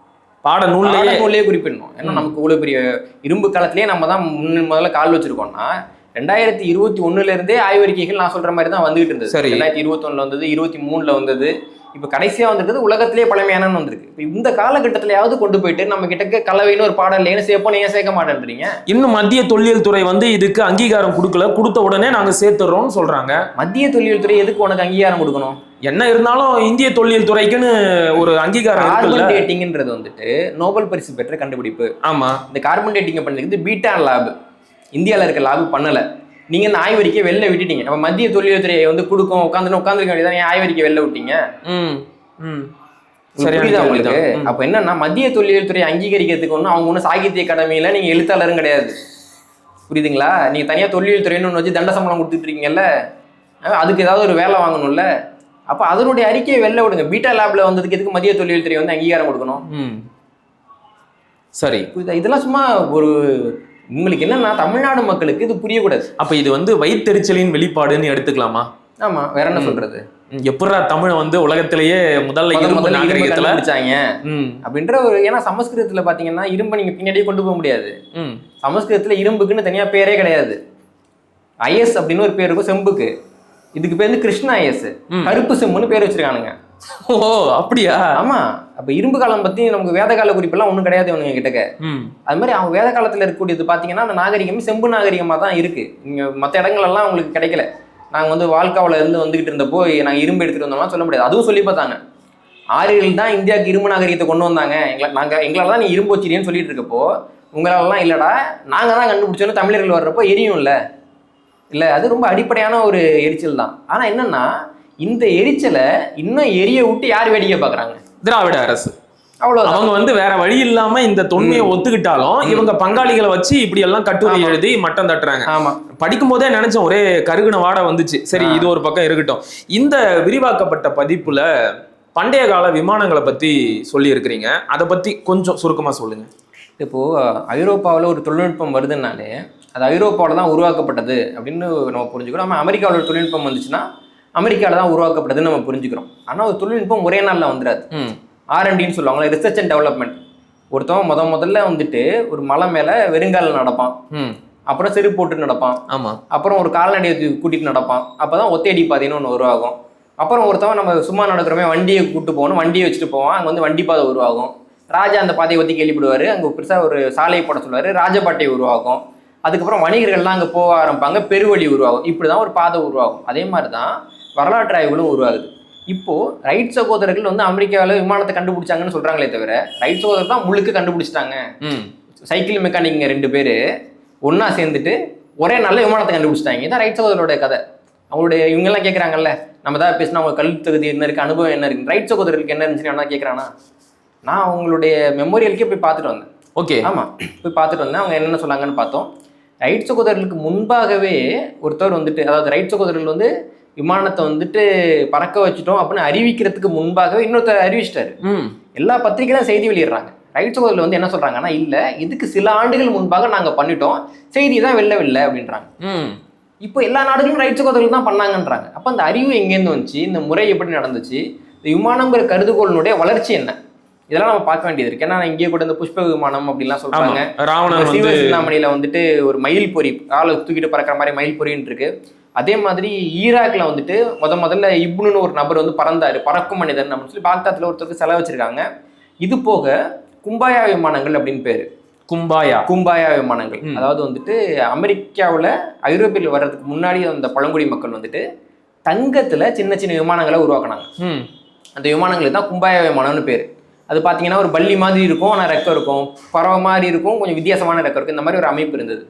பாட நூல்லையே குறிப்பிடணும். ஏன்னா நமக்கு இவ்வளவு பெரிய இரும்பு காலத்திலேயே நம்ம தான் முன்ன முதல்ல கால் வச்சிருக்கோம்னா ரெண்டாயிரத்தி இருபத்தி ஒண்ணுல இருந்தே ஆய்வறிக்கைகள் நான் சொல்ற மாதிரி தான் வந்துகிட்டு இருந்தது. சரி. ரெண்டாயிரத்தி இருபத்தி ஒண்ணுல வந்தது இருபத்தி மூணுல வந்தது இப்ப கடைசியா வந்திருக்குது உலகத்திலே பழமையானன்னு வந்திருக்கு. இப்ப இந்த காலகட்டத்திலயாவது கொண்டு போயிட்டு நம்ம கிட்ட கலவைன்னு ஒரு பாடம் இல்லைன்னு சேர்ப்போம் ஏன் சேர்க்க மாட்டேன்றீங்க? இன்னும் மத்திய தொல்லியல் துறை வந்து இதுக்கு அங்கீகாரம் கொடுக்கல. கொடுத்த உடனே நாங்க சேர்த்துறோம்னு சொல்றாங்க. மத்திய தொல்லியல் துறை எதுக்கு உனக்கு அங்கீகாரம் கொடுக்கணும்? என்ன இருந்தாலும் இந்திய தொல்லியல் துறைக்குன்னு ஒரு அங்கீகாரம் கார்பன் டேட்டிங்ன்றது வந்துட்டு நோபல் பரிசு பெற்ற கண்டுபிடிப்பு. ஆமா. இந்த கார்பன் டேட்டிங் பண்ணிருக்குது பீட்டா லேப் இந்தியாவில் இருக்க லேப் பண்ணல. நீங்க இந்த ஆய்வறிக்கை வெளில விட்டுட்டீங்க. நம்ம மத்திய தொழில் துறையை வந்து கொடுக்கும் உட்காந்து உட்காந்துருக்க வேண்டியதான் ஆய்வறிக்கை வெளில விட்டீங்க? புரியுதா. உங்களுக்கு. அப்ப என்னன்னா மத்திய துறை அங்கீகரிக்கிறதுக்கு ஒன்றும் அவங்க ஒன்றும் சாகித்ய அகாடமியில நீங்க எழுத்தாளரும் கிடையாது. புரியுதுங்களா? நீங்க தனியா தொல்லியல் துறைன்னு ஒன்று வச்சு தண்ட சம்பளம் கொடுத்துட்டு இருக்கீங்கல்ல அதுக்கு ஏதாவது ஒரு வேலை வாங்கணும்ல? அப்ப அதனுடைய அறிக்கையை வெளில விடுங்க. பீட்டா லேப்ல வந்ததுக்கு எதுக்கு மத்திய தொல்லியல் துறை வந்து அங்கீகாரம் கொடுக்கணும்? சரி? இதெல்லாம் சும்மா ஒரு உங்களுக்கு என்னன்னா தமிழ்நாடு மக்களுக்கு இது புரியக்கூடாது. அப்ப இது வந்து வயித்தெரிச்சலின் வெளிப்பாடுன்னு எடுத்துக்கலாமா? ஆமா வேற என்ன. சொல்றது? எப்படா தமிழ் வந்து உலகத்திலேயே முதல்ல முத இரும்பு நாகரிகத்துல? கண்டுபிடிச்சாங்க. ம். அப்படின்ற ஒரு ஏன்னா சமஸ்கிருதத்துல பாத்தீங்கன்னா இரும்பை நீங்க பின்னாடியே கொண்டு போக முடியாது. சமஸ்கிருதத்துல இரும்புக்குன்னு தனியா பேரே கிடையாது. ஐஎஸ் அப்படின்னு ஒரு பேர் இருக்கும் செம்புக்கு. இதுக்கு பேர் வந்து கிருஷ்ண ஐஎஸ். கருப்பு செம்புன்னு பேர் வச்சிருக்கானுங்க. ஓ அப்படியா? ஆமா. அப்ப இரும்பு காலம் பத்தி நமக்கு வேத கால குறிப்பெல்லாம் ஒண்ணும் கிடையாது இவனுங்க கிட்டக்க அது மாதிரி அவங்க வேத காலத்துல இருக்கக்கூடியது பாத்தீங்கன்னா அந்த நாகரிகமே செம்பு நாகரிகமா தான் இருக்கு. இங்க மற்ற இடங்கள்லாம் உங்களுக்கு கிடைக்கல. நாங்க வந்து வாழ்க்காவில இருந்து வந்துகிட்டு இருந்தப்போ நாங்க இரும்பு எடுத்துட்டு வந்தோம்னா சொல்ல முடியாது. அதுவும் சொல்லி பார்த்தாங்க. ஆரியர்கள் தான் இந்தியாவுக்கு இரும்பு நாகரிகத்தை கொண்டு வந்தாங்க. எங்களை நாங்க எங்களால தான் நீ இரும்பு வச்சிருக்கேன்னு சொல்லிட்டு இருக்கப்போ உங்களாலலாம் இல்லடா. நாங்க தான் கண்டுபிடிச்சோன்னு தமிழர்கள் வர்றப்போ எரியும் இல்ல இல்ல அது ரொம்ப அடிப்படையான ஒரு எரிச்சல் தான். ஆனா என்னன்னா இந்த எரிச்சலை இன்னும் எரிய விட்டு யார் வேடிக்கை பாக்குறாங்க திராவிட அரசு. அவ்வளவுதான். அவங்க வந்து வேற வழி இல்லாம இந்த தொன்மையை ஒத்துக்கிட்டாலும் இவங்க பங்காளிகளை வச்சு இப்படி எல்லாம் கட்டுரை. எழுதி மட்டம் தட்டுறாங்க. ஆமா. படிக்கும் போதே நினைச்சேன் ஒரே கருகுன வாடை வந்துச்சு. சரி. இது ஒரு பக்கம் இருக்கட்டும். இந்த விரிவாக்கப்பட்ட பதிப்புல பண்டைய கால விமானங்களை பத்தி சொல்லி இருக்கிறீங்க அதை பத்தி கொஞ்சம் சுருக்கமா சொல்லுங்க. இப்போ ஐரோப்பாவில் ஒரு தொழில்நுட்பம் வருதுன்னாலே அது ஐரோப்பாவில் தான் உருவாக்கப்பட்டது அப்படின்னு நம்ம புரிஞ்சுக்கிறோம். நம்ம அமெரிக்காவில் ஒரு தொழில்நுட்பம் வந்துச்சுன்னா அமெரிக்காவில் தான் உருவாக்கப்படுதுன்னு நம்ம புரிஞ்சுக்கிறோம். ஆனால் ஒரு தொழில்நுட்பம் ஒரே நாளில் வந்துடாது ஆர்என்டின்னு சொல்லுவாங்களே ரிசர்ச் அண்ட் டெவலப்மெண்ட் ஒருத்தவன் முத முதல்ல வந்துட்டு ஒரு மலை மேலே வெறுங்கால நடப்பான். ம். அப்புறம் செருப்பு போட்டு நடப்பான். ஆமா. அப்புறம் ஒரு கால்நடையை தூக்கி கூட்டிட்டு நடப்பான். அப்பதான் ஒத்தையடி பாதைன்னு ஒன்று உருவாகும். அப்புறம் ஒருத்தவன் நம்ம சும்மா நடக்கிறோமே வண்டியை கூட்டு போகணும் வண்டியை வச்சுட்டு போவான் அங்கே வந்து வண்டி பாதை உருவாகும். ராஜா அந்த பாதையை பற்றி கேள்விப்படுவார். அங்கே பெருசாக ஒரு சாலையை போட சொல்லுவார். ராஜபாட்டை உருவாகும். அதுக்கப்புறம் வணிகர்கள்லாம் அங்கே போக ஆரம்பிப்பாங்க. பெருவழி உருவாகும். இப்படி தான் ஒரு பாதை உருவாகும். அதே மாதிரி தான் வரலாற்று ஆய்வுகளும் உருவாகுது. இப்போ ரைட் சகோதரர்கள் வந்து அமெரிக்காவில் விமானத்தை கண்டுபிடிச்சாங்கன்னு சொல்றாங்களே தவிர ரைட் சகோதரர் தான் முழுக்க கண்டுபிடிச்சிட்டாங்க. சைக்கிள் மெக்கானிக்ங்க ரெண்டு பேர் ஒண்ணா சேர்ந்துட்டு ஒரே நல்ல விமானத்தை கண்டுபிடிச்சிட்டாங்க. இதான் ரைட் சகோதரருடைய கதை. அவங்களுடைய இவங்கெல்லாம் கேட்குறாங்கல்ல நம்ம தான் பேசினா அவங்க கல்வி தகுதி என்ன இருக்கு அனுபவம் என்ன இருக்கு. ரைட் சகோதரருக்கு என்ன இருந்துச்சுன்னு என்ன கேட்குறானா நான் அவங்களுடைய மெமோரியலுக்கே போய் பார்த்துட்டு வந்தேன். ஓகே. ஆமாம் போய் பார்த்துட்டு வந்தேன். அவங்க என்னென்ன சொன்னாங்கன்னு பார்த்தோம். ரைட் சகோதரர்களுக்கு முன்பாகவே ஒருத்தர் வந்துட்டு அதாவது ரைட் சகோதரர்கள் வந்து விமானத்தை வந்துட்டு பறக்க வச்சுட்டோம் அப்படின்னு அறிவிக்கிறதுக்கு முன்பாகவே இன்னொருத்தர் அறிவிச்சிட்டாரு. எல்லா பத்திரிகையிலும் செய்தி வெளியிடுறாங்க. ரைட் சகோதரில் வந்து என்ன சொல்றாங்கன்னா இல்ல இதுக்கு சில ஆண்டுகள் முன்பாக நாங்க பண்ணிட்டோம். செய்தி தான் வெளில அப்படின்றாங்க. இப்போ எல்லா நாடுகளும் ரைட் சகோதரர்கள் தான் பண்ணாங்கன்றாங்க. அப்ப அந்த அறிவு எங்கேருந்து வந்துச்சு? இந்த முறை எப்படி நடந்துச்சு? இந்த விமானங்கிற கருதுகோளினுடைய வளர்ச்சி என்ன? இதெல்லாம் நம்ம பார்க்க வேண்டியது இருக்கு. ஏன்னா இங்கே கூட இந்த புஷ்ப விமானம் அப்படிலாம் சொல்றாங்க. ராவணன் வந்து சிவசிந்தாமணியில வந்துட்டு ஒரு மயில் பொறி ஆளை தூக்கிட்டு பறக்கிற மாதிரி மயில் பொறின்னு இருக்கு அதே மாதிரி ஈராக்ல வந்துட்டு முத முதல்ல இப்னுன்னு ஒரு நபர் வந்து பறந்தாரு பறக்கும் மனிதன் அப்படின்னு சொல்லி பாக்தாத்ல ஒருத்தருக்கு செலவு வச்சிருக்காங்க. இது போக கும்பாயா விமானங்கள் அப்படின்னு பேரு. கும்பாயா. கும்பாயா விமானங்கள். அதாவது வந்துட்டு அமெரிக்காவுல ஐரோப்பியில் வர்றதுக்கு முன்னாடி அந்த பழங்குடி மக்கள் வந்துட்டு தங்கத்துல சின்ன சின்ன விமானங்களை உருவாக்குனாங்க. அந்த விமானங்களுக்கு தான் கும்பாயா விமானம்னு பேர். அது பார்த்தீங்கன்னா ஒரு பள்ளி மாதிரி இருக்கும் ஆனால் ரெக்கம் இருக்கும். பறவை மாதிரி இருக்கும் கொஞ்சம் வித்தியாசமான ரெக்கம் இருக்கும். இந்த மாதிரி ஒரு அமைப்பு இருந்தது.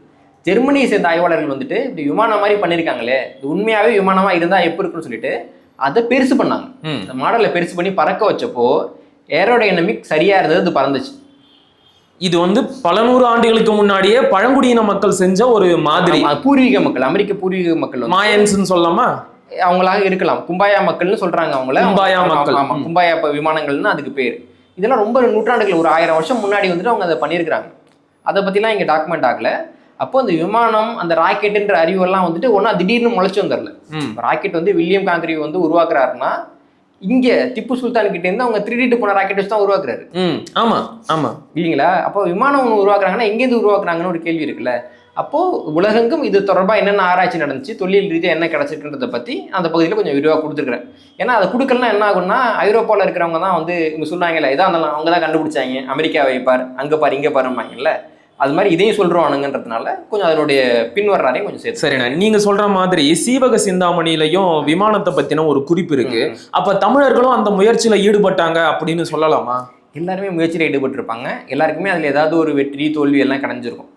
ஜெர்மனியை சேர்ந்த ஆய்வாளர்கள் வந்துட்டு இப்படி விமானம் மாதிரி பண்ணியிருக்காங்களே இது உண்மையாகவே விமானமாக இருந்தால் எப்போ இருக்குன்னு சொல்லிட்டு அதை பெருசு பண்ணாங்க. ம். அந்த மாடலை பெருசு பண்ணி பறக்க வச்சப்போ ஏரோடைனமிக் சரியாக இருந்தது அது பறந்துச்சு. இது வந்து பல நூறு ஆண்டுகளுக்கு முன்னாடியே பழங்குடியின மக்கள் செஞ்ச ஒரு மாதிரி. பூர்வீக மக்கள் அமெரிக்க பூர்வீக மக்கள் வந்து மாயன்ஸ்னு சொல்லலாமா? அவங்களாக இருக்கலாம். கும்பாயா மக்கள்னு சொல்றாங்க அவங்கள. கும்பாயா மக்கள். ஆமா. கும்பாயா விமானங்கள்னு அதுக்கு பேர். இதெல்லாம் ரொம்ப நூற்றாண்டுகள் ஒரு ஆயிரம் வருஷம் முன்னாடி வந்துட்டு அவங்க அதை பண்ணியிருக்கிறாங்க. அதை பத்திலாம் இங்க டாக்குமெண்ட் ஆகல. அப்போ அந்த விமானம் அந்த ராக்கெட்டுன்ற அறிவெல்லாம் வந்துட்டு ஒன்றா திடீர்னு முளைச்சு வந்துடல. ராக்கெட் வந்து வில்லியம் காங்கிரி வந்து உருவாக்குறாருன்னா இங்க திப்பு சுல்தான் கிட்ட இருந்து அவங்க த்ரீ போன ராக்கெட் வச்சு தான் உருவாக்குறாரு. ஆமா ஆமா. இல்லைங்களா? அப்போ விமானம் ஒன்று உருவாக்குறாங்கன்னா எங்கேருந்து உருவாக்குறாங்கன்னு ஒரு கேள்வி இருக்குல்ல? அப்போ உலகெங்கும் இது தொடர்பாக என்னென்ன ஆராய்ச்சி நடந்துச்சு தொழில் ரீதியாக என்ன கிடைச்சிருக்குன்றதை பற்றி அந்த பகுதியில் கொஞ்சம் விரிவாக கொடுத்துருக்குறேன். ஏன்னா அதை கொடுக்கலாம் என்ன ஆகும்னா ஐரோப்பாவில் இருக்கிறவங்க தான் வந்து இவங்க சொன்னாங்கல்ல இதான் இருந்தாலும் அவங்க தான் கண்டுபிடிச்சாங்க அமெரிக்கா வைப்பார் அங்கே பாரு இங்கே பாருமாங்கல்ல அது மாதிரி இதையும் சொல்கிறோம் கொஞ்சம் அதனுடைய பின்வரலாரையும் கொஞ்சம் சேர்த்து சரிண்ணா நீங்க சொல்ற மாதிரி சீவக சிந்தாமணியிலையும் விமானத்தை பத்தின ஒரு குறிப்பு இருக்கு. அப்ப தமிழர்களும் அந்த முயற்சியில ஈடுபட்டாங்க அப்படின்னு சொல்லலாமா? எல்லாருமே முயற்சியில் ஈடுபட்டிருப்பாங்க. எல்லாருக்குமே அதில் ஏதாவது ஒரு வெற்றி தோல்வி எல்லாம் கிடைஞ்சிருக்கும்.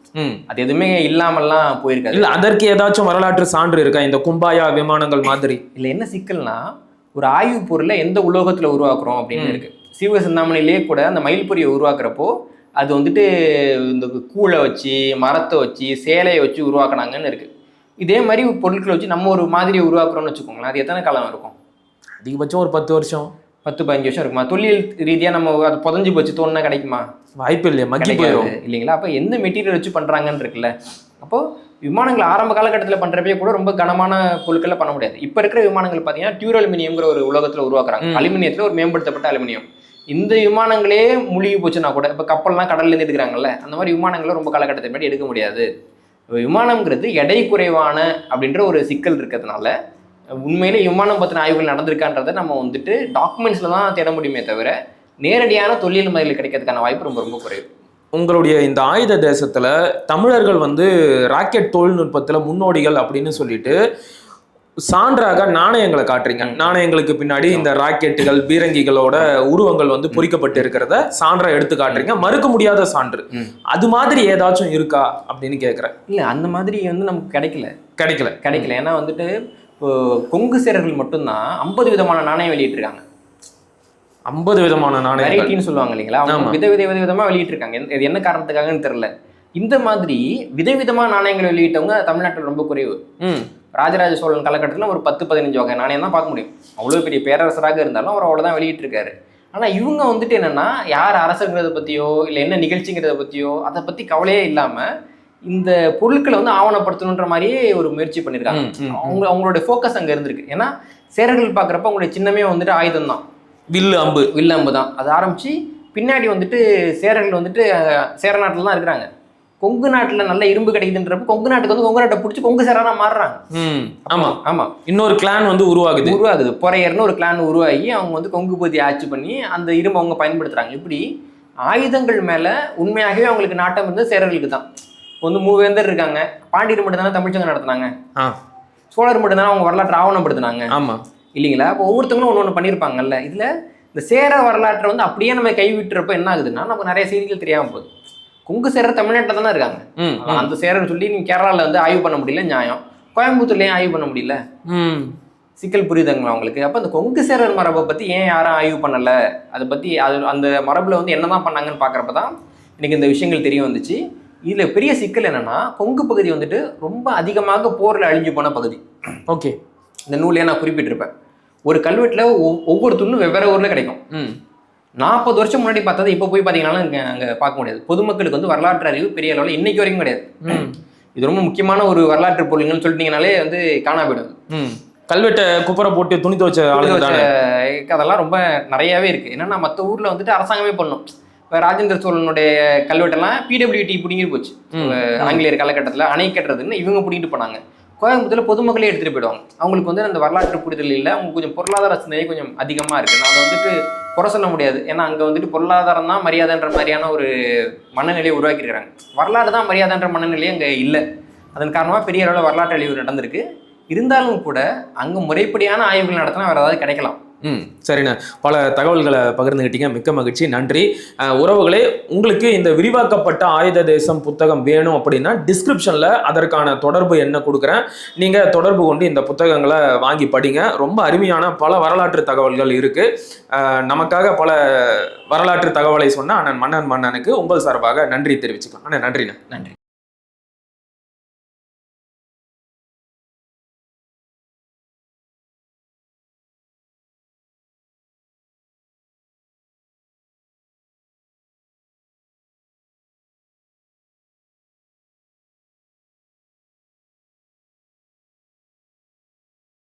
அது எதுவுமே இல்லாமல்லாம் போயிருக்காது. இல்ல அதற்கு ஏதாச்சும் வரலாற்று சான்று இருக்கா? இந்த கும்பாயா விமானங்கள் மாதிரி. இதுல என்ன சிக்கல்னா ஒரு ஆய்வு பொருளை எந்த உலோகத்துல உருவாக்குறோம் அப்படின்னு. இருக்கு. சிவ சிந்தாமணிலேயே கூட அந்த மயில் பொரியை உருவாக்குறப்போ அது வந்துட்டு இந்த கூளை வச்சு மரத்தை வச்சு சேலையை வச்சு உருவாக்குனாங்கன்னு இருக்கு. இதே மாதிரி பொருட்களை வச்சு நம்ம ஒரு மாதிரியை உருவாக்குறோம்னு வச்சுக்கோங்களேன். அது எத்தனை காலம் இருக்கும்? அதிகபட்சம் ஒரு பத்து வருஷம். பத்து பதினஞ்சு வருஷம் இருக்குமா? தொழில் ரீதியா நம்ம அது புதஞ்சு போச்சு தோணுனா கிடைக்குமா? வாய்ப்பு இல்லையா மக்கி போயிடும் இல்லைங்களா? அப்போ எந்த மெட்டீரியல் வச்சு பண்றாங்கன்னு இருக்குல்ல. அப்போ விமானங்கள் ஆரம்ப காலகட்டத்தில் பண்றப்பே கூட ரொம்ப கனமான பொருட்களை பண்ண முடியாது. இப்போ இருக்கிற விமானங்கள் பார்த்தீங்கன்னா டியூர் அலுமினியம்ங்கிற ஒரு உலகத்தில் உருவாக்குறாங்க. அலுமினியத்தில் ஒரு மேம்படுத்தப்பட்ட அலுமினியம். இந்த விமானங்களே முழுகி போச்சுன்னா கூட இப்போ கப்பல்லாம் கடல்லேருந்து எடுக்கிறாங்கல்ல அந்த மாதிரி விமானங்களை ரொம்ப காலகட்டத்தை மாதிரி எடுக்க முடியாது. விமானங்கிறது எடை குறைவான அப்படின்ற ஒரு சிக்கல் இருக்கிறதுனால உண்மையிலே விமானம் பற்றின ஆய்வுகள் நடந்திருக்கான்றதை நம்ம வந்துட்டு டாக்குமெண்ட்ஸில் தான் தேட முடியுமே தவிர நேரடியான தொழில் முறையில் கிடைக்கிறதுக்கான வாய்ப்பு ரொம்ப ரொம்ப குறைவு. உங்களுடைய இந்த ஆயுத தேசத்தில் தமிழர்கள் வந்து ராக்கெட் தொழில்நுட்பத்தில் முன்னோடிகள் அப்படின்னு சொல்லிட்டு சான்றாக நாணயங்களை காட்டுறீங்க. நாணயங்களுக்கு பின்னாடி இந்த ராக்கெட்டுகள் பீரங்கிகளோட உருவங்கள் வந்து பொறிக்கப்பட்டு இருக்கிறத சான்றா எடுத்து காட்டுறீங்க. மறுக்க முடியாத சான்று. அது மாதிரி ஏதாச்சும் இருக்கா அப்படின்னு கேக்குறேன். இல்லை அந்த மாதிரி வந்து நமக்கு கிடைக்கல. கிடைக்கல. கிடைக்கல. ஏன்னா வந்துட்டு இப்போ கொங்கு சேரர்கள் மட்டும்தான் ஐம்பது விதமான நாணயம் வெளியிட்டிருக்காங்க. ஐம்பது விதமான வெரைட்டின்னு சொல்லுவாங்க இல்லைங்களா? அவங்க. வித வித வித விதமா வெளியிட்டிருக்காங்க. இது என்ன காரணத்துக்காகன்னு தெரியல. இந்த மாதிரி விதவிதமா நாணயங்கள் வெளியிட்டவங்க தமிழ்நாட்டில் ரொம்ப குறைவு. ராஜராஜ சோழன் காலகட்டத்தில் ஒரு பத்து பதினஞ்சு வகை நாணயம் தான் பார்க்க முடியும். அவ்வளோ பெரிய பேரரசராக இருந்தாலும் அவர் அவ்வளோதான் வெளியிட்டிருக்காரு. ஆனால் இவங்க வந்துட்டு என்னன்னா யார் அரசுங்கிறத பற்றியோ இல்லை என்ன நிகழ்ச்சிங்கிறத பற்றியோ அதை பற்றி கவலையே இல்லாமல் இந்த பொருட்களை வந்து ஆவணப்படுத்தணுன்ற மாதிரியே ஒரு முயற்சி பண்ணியிருக்காங்க. அவங்க அவங்களோட ஃபோக்கஸ் அங்கே இருந்திருக்கு. ஏன்னா சேரர்கள் பார்க்குறப்ப அவங்களுடைய சின்னமே வந்துட்டு ஆயுதம் தான். வில்லு அம்பு. வில்லம்பு தான். அது ஆரம்பிச்சு பின்னாடி வந்துட்டு சேரர்கள் வந்துட்டு சேர நாட்டில் தான் இருக்கிறாங்க. கொங்கு நாட்டில் நல்ல இரும்பு கிடைக்குதுன்றப்ப கொங்கு நாட்டுக்கு வந்து கொங்கு நாட்டை பிடிச்சி கொங்கு சேரனா மாறுறாங்க. ம் ஆமா. ஆமா. இன்னொரு கிளான் வந்து உருவாகுது. உருவாகுது. பொறையர்னு ஒரு கிளான் உருவாகி அவங்க வந்து கொங்கு பத்தி ஆட்சி பண்ணி அந்த இரும்பு அவங்க பயன்படுத்துறாங்க. இப்படி ஆயுதங்கள் மேல உண்மையாகவே அவங்களுக்கு நாட்டம் வந்து சேரர்களுக்கு தான். இப்போ வந்து மூவேந்தர் இருக்காங்க. பாண்டியர் மட்டும் தானே தமிழ்ச்சங்கம் நடத்துனாங்க. ஆ. சோழர் மட்டும் தானே அவங்க வரலாற்று ஆவணப்படுத்தினாங்க. ஆமா. இல்லைங்களா? அப்போ ஒவ்வொருத்தவங்களும் ஒன்று ஒன்று பண்ணியிருப்பாங்கல்ல. இதுல இந்த சேர வரலாற்றை வந்து அப்படியே நம்ம கைவிட்டுறப்ப என்ன ஆகுதுன்னா நமக்கு நிறைய செய்திகள் தெரியாம போகுது. கொங்கு சேரர் தமிழ்நாட்டில் தானே இருக்காங்க. அந்த சேரர் சொல்லி நீங்க கேரளால வந்து ஆய்வு பண்ண முடியல நியாயம். கோயம்புத்தூர்லயும் ஆய்வு பண்ண முடியல. ம். சிக்கல் புரியுதுங்களா உங்களுக்கு? அப்போ அந்த கொங்கு சேரர் மரபை பற்றி ஏன் யாரும் ஆய்வு பண்ணலை? அதை பற்றி அது அந்த மரபில் வந்து என்னதான் பண்ணாங்கன்னு பார்க்குறப்ப தான் எனக்கு இந்த விஷயங்கள் தெரிய வந்துச்சு. இதில் பெரிய சிக்கல் என்னன்னா கொங்கு பகுதி வந்துட்டு ரொம்ப அதிகமாக போரில் அழிஞ்சு போன பகுதி. ஓகே. இந்த நூலையே நான் குறிப்பிட்டிருப்பேன். ஒரு கல்வெட்டில் ஒவ்வொரு துண்டும் வெவ்வேறு ஊரில் கிடைக்கும். ம். நாற்பது வருஷம் முன்னாடி பார்த்தது இப்போ போய் பார்த்தீங்கன்னா இங்கே அங்கே பார்க்க முடியாது. பொதுமக்களுக்கு வந்து வரலாற்று அறிவு பெரிய அளவில் இன்னைக்கு வரைக்கும் கிடையாது. இது ரொம்ப முக்கியமான ஒரு வரலாற்று பொருளுங்கன்னு சொல்லிட்டீங்கனாலே வந்து காணா போயிடும் கல்வெட்டை குப்புற போட்டு துணி துவைச்ச அதெல்லாம் ரொம்ப நிறையவே இருக்கு. என்னன்னா மற்ற ஊர்ல வந்துட்டு அரசாங்கமே பண்ணும் இப்போ ராஜேந்திர சோழனுடைய கல்வெட்டெல்லாம் பிடபிள்யூடி பிடிங்கிட்டு போச்சு. ஆங்கிலேயர் காலகட்டத்தில் அணை கட்டுறதுன்னு இவங்க பிடிங்கிட்டு போனாங்க. கோயம்புத்தூர்ல பொதுமக்களே எடுத்துட்டு போயிடுவாங்க. அவங்களுக்கு வந்து அந்த வரலாற்று புரிதல் இல்லை. அவங்க கொஞ்சம் பொருளாதார சிந்தனை கொஞ்சம் அதிகமா இருக்கு. நாம வந்துட்டு குறை சொல்ல முடியாது. ஏன்னா அங்கே வந்துட்டு பொருளாதாரம் தான் மரியாதைன்ற மாதிரியான ஒரு மனநிலையை உருவாக்கியிருக்காங்க வரலாறு தான் மரியாதைன்ற மனநிலையே அங்கே இல்லை. அதன் காரணமாக பெரிய அளவில் வரலாற்று அழிவு நடந்திருக்கு. இருந்தாலும் கூட அங்கே முறைப்படியான ஆய்வுகள் நடத்தினா வேறு ஏதாவது கிடைக்கலாம். ம் சரிண்ணா. பல தகவல்களை பகிர்ந்துக்கிட்டீங்க மிக்க மகிழ்ச்சி. நன்றி. உறவுகளே உங்களுக்கு இந்த விரிவாக்கப்பட்ட ஆயுத தேசம் புத்தகம் வேணும் அப்படின்னா டிஸ்கிரிப்ஷனில் அதற்கான தொடர்பு என்ன கொடுக்குறேன். நீங்கள் தொடர்பு கொண்டு இந்த புத்தகங்களை வாங்கி படிங்க. ரொம்ப அருமையான பல வரலாற்று தகவல்கள் இருக்குது நமக்காக பல வரலாற்று தகவலை சொன்ன அண்ணன் மன்னன் மன்னனுக்கு உங்கள் சார்பாக நன்றி தெரிவிச்சுக்கலாம். அண்ணன் நன்றிண்ணா. நன்றி.